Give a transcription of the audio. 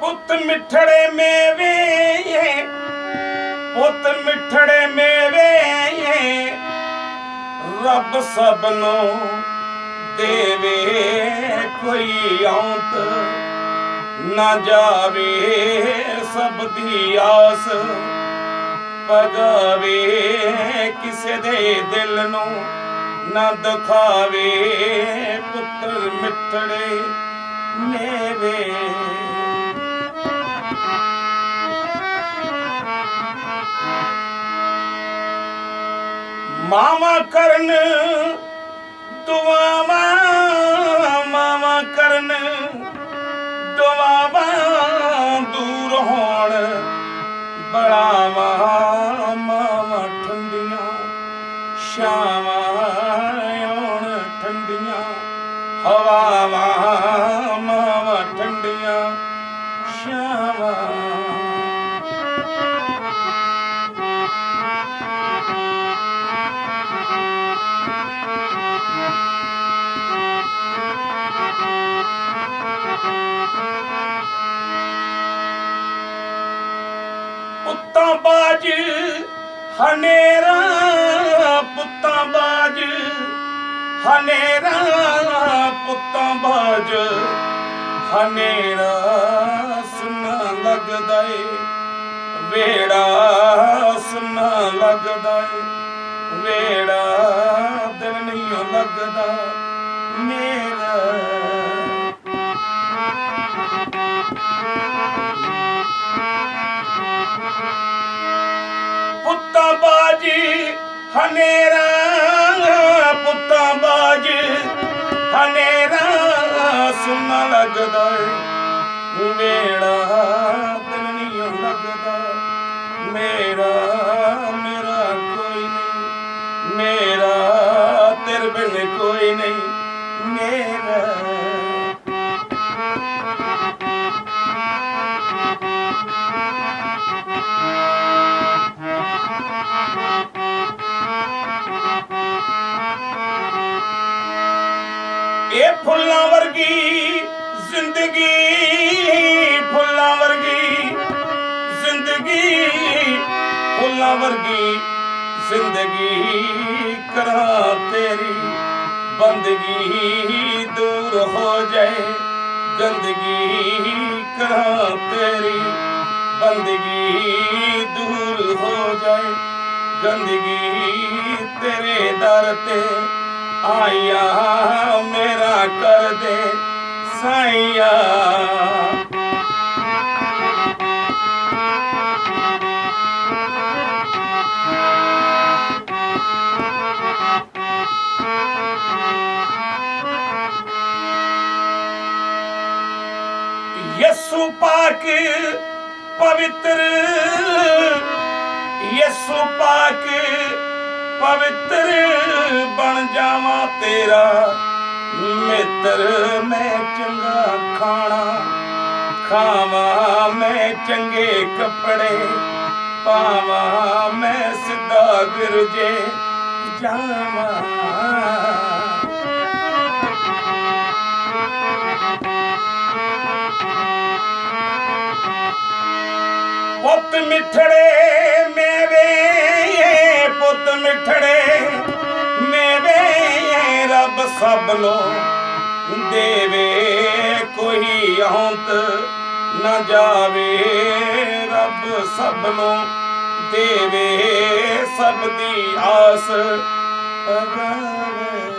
ਪੁੱਤ ਮਿੱਠੜੇ ਮੇਵੇ ਪੁੱਤ ਮਿੱਠੜੇ ਮੇਵੇ ਰੱਬ ਸਭ ਨੂੰ ਦੇਵੇ ਕੋਈ ਔਂਤ ਨਾ ਜਾਵੇ ਸਭ ਦੀ ਆਸ। ਪਗਾਵੇ ਕਿਸੇ ਦੇ ਦਿਲ ਨੂੰ ਨਾ ਦਿਖਾਵੇ ਪੁੱਤਰ ਮਿੱਠੜੇ ਮੇਵੇ। करन दुआवा मावा करन दुआवा दूर होण बड़ा मावा ठंदव ठंडिया हवा ਪੁੱਤਾਂ ਬਾਜ, ਹਨੇਰਾ ਪੁੱਤਾਂ ਬਾਜ, ਹਨੇਰਾ ਪੁੱਤਾਂ ਬਾਜ, ਹਨੇਰਾ ਸੁਨਾ ਲੱਗਦਾ ਏ ਵੇੜਾ ਸੁਣਾ ਲੱਗਦਾ ਏ ਵੇੜਾ ਦਿਲ ਨਹੀਂ ਲੱਗਦਾ, ਮੇਰਾ ਬਾਜੀ ਹਨੇਰਾ ਪੁੱਤਾਂ ਬਾਜੀ। ਹਨੇਰਾ ਸੁਣਨਾ ਲੱਗਦਾ ਏ ਮੇਰਾ ਦਿਲ ਨਹੀਂ ਲੱਗਦਾ। ਮੇਰਾ ਇਹ ਫੁੱਲਾਂ ਵਰਗੀ ਜ਼ਿੰਦਗੀ, ਫੁੱਲਾਂ ਵਰਗੀ ਜ਼ਿੰਦਗੀ, ਫੁੱਲਾਂ ਵਰਗੀ ਜ਼ਿੰਦਗੀ ਕਰਾਂ ਤੇਰੀ ਬੰਦਗੀ ਦੂਰ ਹੋ ਜਾਏ, ਗੰਦਗੀ ਕਰਾਂ ਤੇਰੀ ਬੰਦਗੀ ਦੂਰ ਹੋ ਜਾਏ, ਗੰਦਗੀ ਤੇਰੇ ਦਰ ਤੇ ਆਇਆ ਮੇਰਾ ਕਰ ਦੇ ਸਾਈਆ। ਯਸੂ ਪਾਕ ਪਵਿੱਤਰ ਯਸੂ ਪਾਕ ਪਵਿੱਤਰ ਬਣ ਜਾਵਾਂ ਤੇਰਾ। ਮਿੱਤਰ ਮੈਂ ਚੰਗਾ ਖਾਣਾ ਖਾਵਾਂ ਮੈਂ ਚੰਗੇ ਕੱਪੜੇ, ਪਾਵਾਂ ਮੈਂ ਸਿੱਧਾ ਗਿਰਜੇ ਜਾਵਾਂ। ਪੁੱਤ ਮਿੱਠੜੇ ਸਭ ਦੇਵੇ ਕੋਈ ਔਂਤ ਨਾ ਜਾਵੇ। ਰੱਬ ਸਭ ਨੂੰ ਦੇਵੇ ਸਭ ਦੀ ਆਸ। ਪਗਾਵੇ